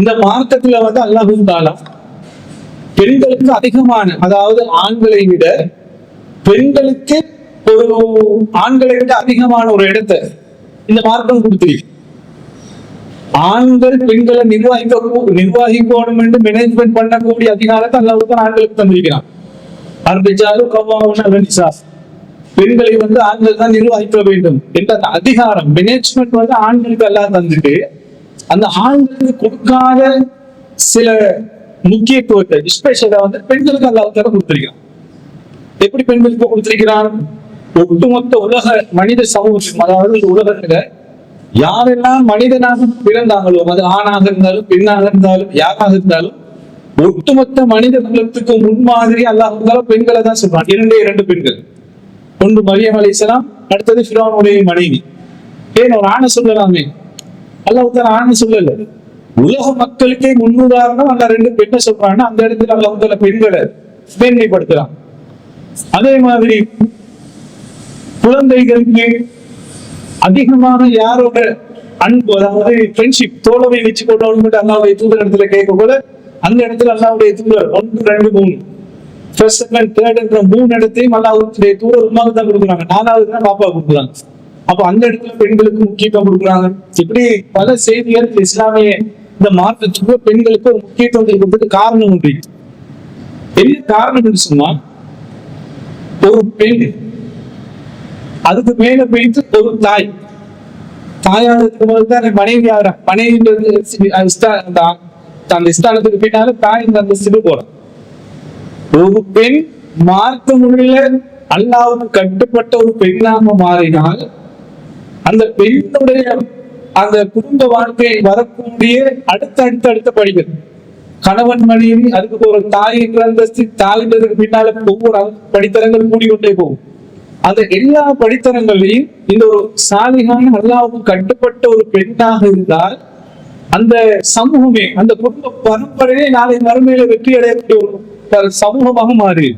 இந்த மார்க்கத்துல வந்து அல்லாஹு தாலா பெண்களுக்கு அதிகமான அதாவது ஆண்களை விட பெண்களுக்கு ஒரு ஆண்களை விட அதிகமான ஒரு இடத்தை இந்த மார்க்கம் கொடுத்திருக்கு ஆண்கள் பெண்களை நிர்வாகிக்க நிர்வாகிக்கணும் என்று மேனேஜ்மெண்ட் பண்ணக்கூடிய அதிகாரத்தை அல்லாவுக்கு தான் ஆண்களுக்கு தந்திருக்கிறான். அர்பிஜாலும் கவ்வாவுன பெண்களை வந்து ஆண்கள் தான் நிர்வகிக்க வேண்டும் என்ற அதிகாரம் மேனேஜ்மெண்ட் வந்து ஆண்களுக்கு எல்லாம் தந்துட்டு அந்த ஆண்களுக்கு கொடுக்காத சில முக்கியத்துவத்தை ஸ்பெஷலா வந்து பெண்களுக்கு அல்லாஹ் கொடுத்திருக்கிறான். எப்படி பெண்களுக்கு கொடுத்திருக்கிறான்? ஒட்டுமொத்த உலக மனித சமூகத்தில் அதாவது உலகத்துல யாரெல்லாம் மனிதனாக பிறந்தாங்களோ அது ஆணாக இருந்தாலும் பெண்ணாக இருந்தாலும் யாராக இருந்தாலும் ஒட்டுமொத்த மனித குலத்துக்கு முன்மாதிரி அல்லாஹ் இருந்தாலும் பெண்களை தான் சொல்றான். இரண்டே இரண்டு பெண்கள். ஒன்று மரியம் அலிசலாம் அடுத்தது ஃபிரோனுடைய மனைவி. ஏன் ஒரு ஆணை சொல்லலாமே? அல்லாஹ் ஆணை சொல்லல. உலக மக்களுக்கே முன்னுதாரணம் அந்த ரெண்டு பெண்ணை சொல்றாங்கன்னா அந்த இடத்துல அல்லாஹ் பெண்களை மேன்மைப்படுத்தலாம் அதே மாதிரி குழந்தைகளுக்கு அதிகமான யாரோட அன்பு அதாவது ஃப்ரெண்ட்ஷிப் தோழமை வச்சு கொண்டவங்க அல்லாவுடைய தூதர் இடத்துல கேட்க போல அந்த இடத்துல அல்லாவுடைய தூதர் ஒன்று ரெண்டு மூணு ஃபர்ஸ்ட் செகண்ட் தேர்ட் என்ற மூணு இடத்தையும் அல்லாவுடைய தூதர் உமாவுக்கு தான் கொடுக்குறாங்க. நாலாவது தான் பாப்பா கொடுக்குறாங்க. அப்போ அந்த இடத்துல பெண்களுக்கு முக்கியத்துவம் கொடுக்குறாங்க. இப்படி பல செய்திகள் இஸ்லாமிய இந்த மாற்றத்துக்கு பெண்களுக்கு ஒரு முக்கியத்துவம் கொடுக்கறதுக்கு காரணம் உண்டு என்ன காரணம் சொன்னா ஒரு பெண் அதுக்கு மேல போயிட்டு ஒரு தாய். தாயாக இருக்கும்போது தான் மனைவி ஆகிறா மனைவின்றது ஸ்தா- அந்த அந்த ஸ்தானத்துக்கு தாய் இந்த அந்த சிறு போறோம் ஒரு பெண் மார்க்க முறையில அல்லாவுக்கு கட்டுப்பட்ட ஒரு பெண்ணாக மாறினால் அந்த பெண்ணுடைய அந்த குடும்ப வாழ்க்கை வரக்கூடிய அடுத்த அடுத்த அடுத்த படிகள். கணவன் மனைவி அதுக்கு ஒரு தாய் என்ற அந்தஸ்து தாய்ன்றதுக்கு பின்னால ஒவ்வொரு படித்தரங்கள் கூடிக்கொண்டே போகும். அந்த எல்லா படித்தரங்களையும் இந்த ஒரு சாலிகான அல்லாவுக்கு கட்டுப்பட்ட ஒரு பெண்ணாக இருந்தால் அந்த சமூகமே அந்த குடும்ப பரம்பரையே நாளை மறுமையில வெற்றி அடையக்கூடிய ஒரு சமூகமாக மாறி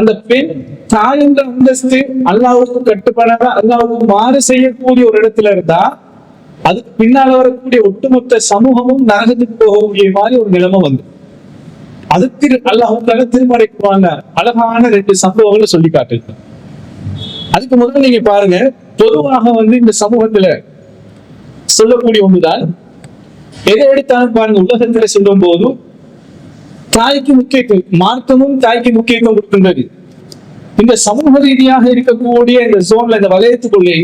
அந்த பெண் தாய் என்ற அந்தஸ்து அல்லாவுக்கு கட்டுப்படாத அல்லாவுக்கு மாறு செய்யக்கூடிய ஒரு இடத்துல இருந்தா அதுக்கு பின்னால வரக்கூடிய ஒட்டுமொத்த சமூகமும் நரகத்துக்கு போகக்கூடிய மாதிரி ஒரு நிலைமை வந்து. அதுக்கு அல்லாஹ் திருமறைக்குவாங்க அழகான ரெண்டு சம்பவங்களை சொல்லி காட்டுது. அதுக்கு முதல்ல நீங்க பாருங்க பொதுவாக வந்து இந்த சமூகத்துல சொல்லக்கூடிய ஒன்றுதான் எதை எடுத்தாலும் பாருங்க உலகத்துல சொல்லும் போதும் தாய்க்கு முக்கியத்துவம் மார்க்கமும் தாய்க்கு முக்கியத்துவம் கொடுக்கின்றது. இந்த சமூக ரீதியாக இருக்கக்கூடிய இந்த ஜோன்ல இந்த வலயத்துக்குள்ளே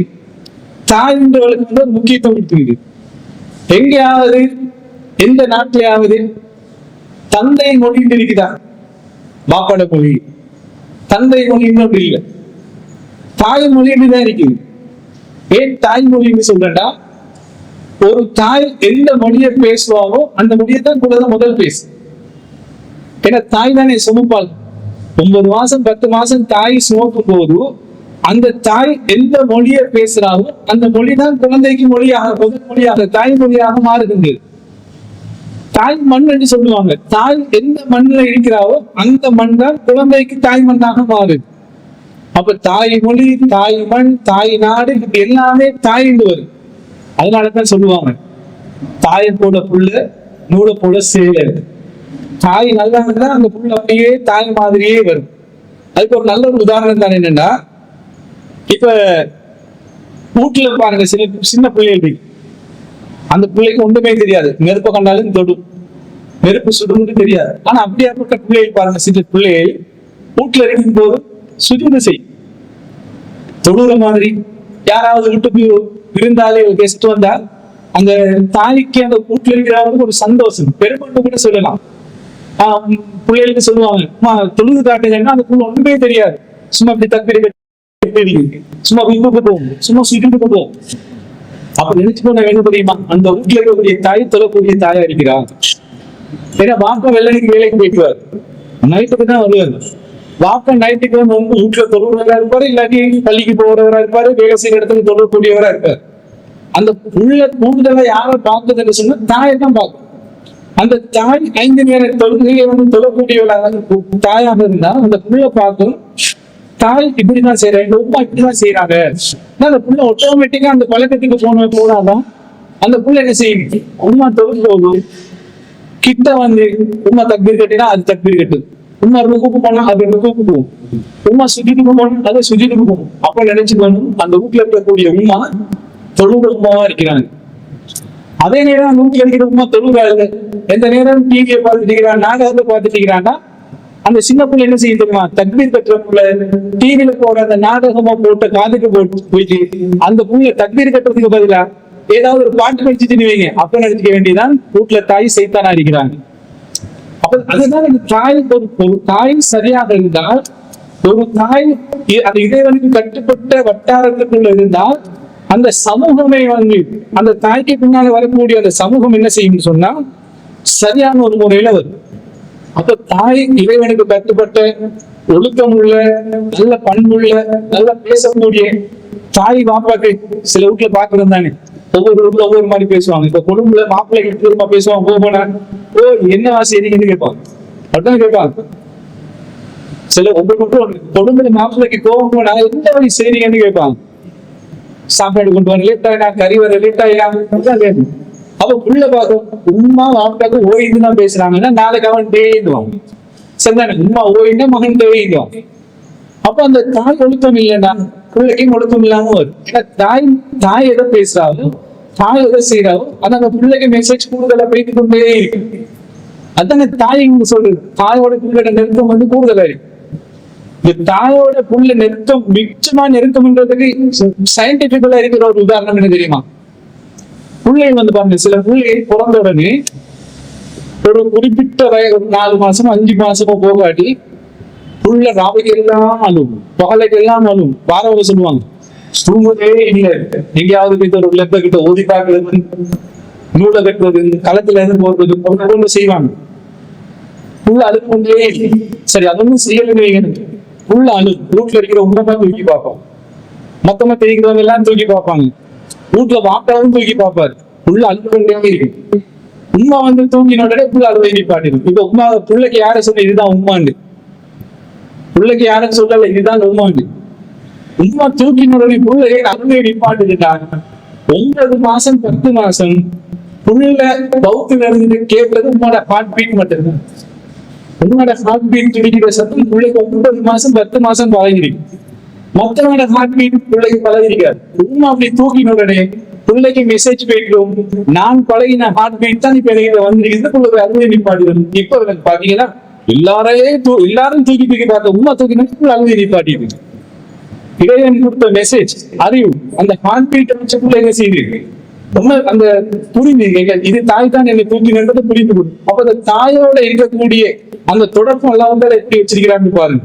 தாய் என்றவளுக்கு வந்து முக்கியத்துவம் கொடுக்கிறது எங்கேயாவது எந்த நாட்டிலேயாவது தந்தை மொழி இருக்குதா பாப்பாட மொழி. தந்தை மொழின்னு அப்படி இல்லை. தாய் மொழின்னு தான் இருக்குது. ஏன் தாய்மொழின்னு சொல்றேன்டா? ஒரு தாய் எந்த மொழியை பேசுவாவோ அந்த மொழியை தான் கூட முதல் பேசு. ஏன்னா தாய் தானே சுமப்பாள். ஒன்பது மாசம் பத்து மாசம் தாய் சுமக்கும் போது அந்த தாய் எந்த மொழியை பேசுறாவோ அந்த மொழி தான் குழந்தைக்கு மொழியாக முதல் மொழியாக தாய் மொழியாக மாறுகின்றது தாய் மண் என்று சொல்லுவாங்க. தாய் எந்த மண்ணில் இருக்கிறாவோ அந்த மண் தான் குழந்தைக்கு தாய் மண்ணாக மாறுது. அப்ப தாய் மொழி தாய் மண் தாய் நாடு இது எல்லாமே தாயின்னு வரும். அதனாலதான் சொல்லுவாங்க. தாயை போல புள்ள நூலை போல சேலை தாய் நல்லா இருந்தா அந்த புள்ள அப்படியே தாய் மாதிரியே வரும். அதுக்கு ஒரு நல்ல ஒரு உதாரணம் தான் என்னன்னா இப்ப வீட்டுல பாருங்க சில சின்ன பிள்ளைகள் இருக்கு. அந்த பிள்ளைக்கு ஒன்றுமே தெரியாது. நெருப்பை கண்டாலும் தொடும். நெருப்பு சுடும்னு தெரியாது. ஆனா அப்படியாப்பட்ட பிள்ளைகள் பாருங்க சில பிள்ளைகள் வீட்டுல இருக்கும் போது சுஜூது செய். தொழுகிற மாதிரி. யாராவது வீட்டுக்கு இருந்தாலே கெஸ்ட் வந்தால் அந்த தாய்க்கு அந்த வீட்டுல இருக்கிறவங்களுக்கு ஒரு சந்தோஷம். பெருமண்டு கூட சொல்லலாம். பிள்ளைகளுக்கு சொல்லுவாங்க. அம்மா தொழுது காட்டுங்கன்னா அந்த புள்ள ஒண்ணுமே தெரியாது. சும்மா இப்படி தக்கடி சும்மா விண்ணுக்கு போகும். சும்மா சுட்டுக்கு போகும். அப்ப நினைச்சு போன வேணும் தெரியுமா? அந்த வீட்டுல இருக்கக்கூடிய தாய் தொழக்கூடிய தாயா இருக்கிறா. ஏன்னா வாப்பா வெள்ளனைக்கு வேலைக்கு போயிட்டுவார் நைட்டுக்கு தான் வருவாரு. வாப்பா நைட்டுக்கு வந்து உங்க வீட்டுல தொழுறவரா இருப்பாரு இல்லாட்டி பள்ளிக்கு போறவரா இருப்பாரு வேலை செய்யற இடத்துல தொழக்கூடியவரா இருப்பாரு. அந்த உள்ள கூடுதலா யாரை பார்க்குதுன்னு சொன்னா தாயை தான் பார்க்கும். அந்த தாய் ஐந்து நேர தொழுகையை வந்து தொழக்கூடியவளாக தாயாக இருந்தா அந்த புள்ள பார்க்கும் தாய் இப்படிதான் செய்யறாங்க எங்க உமா இப்படிதான் செய்யறாங்க அந்த புள்ள ஆட்டோமேட்டிக்கா அந்த பழக்கத்துக்கு போன போனாதான் அந்த புள்ள என்ன செய்யும்? உம்மா தொகுதி போகும் கிட்ட வந்து உம்மா தக்பீர் கட்டினா அது தக்பீர் கட்டு. உம்மா ருக்குக்கு போனா அது ருக்குக்கு போகும் உம்மா சுஜிதுக்கு போனா அது சுஜிதுக்கு போகும் அப்ப நினைச்சுக்கணும் அந்த வீட்டுல இருக்கக்கூடிய உமா தொழுக உமாவா இருக்கிறாங்க. அதே நேரம் நூத்தி அடிக்கிற உமா தொழுகிறாங்க எந்த நேரம் டிவியை பார்த்துட்டு இருக்கிறான் நாடகத்தை பார்த்துட்டு இருக்கிறான்னா அந்த சின்ன பிள்ளை என்ன செய்யும் தெரியுமா? தக்பீர் பெற்ற பிள்ளை டிவியில போற அந்த நாடகமா போட்ட காதுக்கு போட்டு போயிட்டு அந்த புள்ள தக்பீர் கட்டுறதுக்கு பதிலா ஏதாவது ஒரு பாட்டு வச்சுட்டு வைங்க. அப்ப நினைச்சுக்க வேண்டியதான் வீட்டுல தாய் சைத்தானா இருக்கிறாங்க. அப்ப அதுதான் இந்த தாய் ஒரு ஒரு தாய் சரியாக இருந்தால் ஒரு தாய் இ- அந்த இறைவனுக்கு கட்டுப்பட்ட வட்டாரத்துக்குள்ள இருந்தால் அந்த சமூகமே வந்து அந்த தாய்க்கு பின்னால வரக்கூடிய அந்த சமூகம் என்ன செய்யும்னு சொன்னா சரியான ஒரு முறையில வரும். அப்ப தாய் இறைவனுக்கு கட்டுப்பட்ட ஒழுக்கம் உள்ள நல்ல பண்புள்ள நல்லா பேசக்கூடிய தாய் மாப்பாக்கு சில வீட்டுல பாக்குறது தானே. ஒவ்வொரு ஊர்ல ஒவ்வொரு மாதிரி பேசுவாங்க. இப்ப கொழும்புல மாப்பிள்ளைக்கு திரும்ப பேசுவாங்க போக ஓ என்னவா செய்றீங்கன்னு கேட்பாங்க. அப்படிதான் கேட்பாங்க. சில ஒவ்வொரு வீட்டும் கொழும்புல மாப்பிள்ளைக்கு கோபம் போனா என்ன வழி செய்றீங்கன்னு கேட்பாங்க. சாப்பாடு கொண்டு வர லேட் ஆகினா கறி வர லேட் ஆகினா அப்படிதான் அப்ப புள்ள பார்க்க உமா வாப்பாக்கு ஓய்ந்து தான் பேசுறாங்கன்னா நாளைக்கு அவன் தேய்ந்துவான் சரிதானே உமா ஓய்ந்தா மகன் டேய்டுவான் அப்ப அந்த தாய் ஒழுக்கம் இல்லைன்னா பிள்ளைக்கும் ஒழுக்கம் இல்லாம வரும். ஏன்னா தாய் தாய் எதை பேசுறாவோ தாய் எதை செய்யறாவோ அது அந்த பிள்ளைக்கு மெசேஜ் கூடுதலா போயிட்டு கொண்டே இருக்கு அதான தாய் சொல்றது. தாயோட பிள்ளையோட நெருக்கம் வந்து கூடுதலா இருக்கு இந்த தாயோட புள்ள நெருக்கம் மிச்சமா நெருக்கம்ன்றதுக்கு சயின்டிபிக்கலா இருக்கிற ஒரு உதாரணம் என்ன தெரியுமா? புள்ளை வந்து பாருங்க சில பிள்ளை பிறந்த உடனே ஒரு குறிப்பிட்ட வய ஒரு நாலு மாசம் அஞ்சு மாசமோ போகாட்டி புள்ள ராவைக்கு எல்லாம் அழும் பகலைக்கு எல்லாம் அழுவும். வாரவங்க சொல்லுவாங்க தூங்குதே இல்லை. எங்கேயாவது போய் ஒரு லெப்ப கிட்ட ஓதி பார்க்கறது நூலை கட்டுறது களத்துல இருந்து போறது ஒன்று செய்வாங்க. புள்ள அழுது கொண்டே இல்லை. சரி அதொன்னும் செய்யலைங்க புள்ள அணு ரூட்ல இருக்கிற உங்கமா தூக்கி பார்ப்போம் மொத்தமா தெரிகிறவங்க எல்லாம் தூக்கி பார்ப்பாங்க. ரூட்ல வாப்பாவும் தூக்கி பார்ப்பாரு. புள்ள அழுது கொண்டே இருக்கு. உமா வந்து தூங்கின உடனே புள்ள அழுவை நிப்பாட்டிடும் இப்ப உமா பிள்ளைக்கு யார சொன்ன இதுதான் உமாண்டு பிள்ளைக்கு யாரும் சொல்லல இதுதான் உமாண்டு உமா தூக்கின உடனே பிள்ளையை அழுவை நிப்பாட்டுட்டாங்க ஒன்பது மாசம் பத்து மாசம் புள்ள பௌத்துல இருந்து கேட்டது உங்களோட ஹார்ட் பீட் மட்டும்தான். உன்னோட ஹார்ட் பீட் துடிக்கிற சத்தம் பிள்ளைக்கு ஒன்பது மாசம் பத்து மாசம் பழகிருக்கு மொத்தமான ஹார்ட் பீட் பிள்ளைக்கு பழகிருக்காரு உண்மை அப்படி தூக்கின உடனே பிள்ளைக்கு மெசேஜ் போயிடும் நான் பழகின ஹார்ட் பீட் தான் இப்ப எனக்கு வந்திருக்குது பிள்ளை அழுது நிப்பாட்டிடும் இப்ப எனக்கு பாத்தீங்கன்னா எல்லாரையே தூ- எல்லாரும் தூக்கி தூக்கி பார்த்த உண்மை தூக்கினா பிள்ளை அழுது நிப்பாட்டிடு இறைவன் கொடுத்த மெசேஜ் அறிவு அந்த ஹார்ட் பீட் வச்ச பிள்ளை என்ன செய்யுது ரொம்ப அந்த புரிந்து இது தாய் தான் என்னை தூக்கி நின்றது புரிந்து கொடு அப்ப அந்த தாயோட இருக்கக்கூடிய அந்த தொடர்பு எல்லாம் வந்து எப்படி வச்சிருக்கிறான்னு பாருங்க.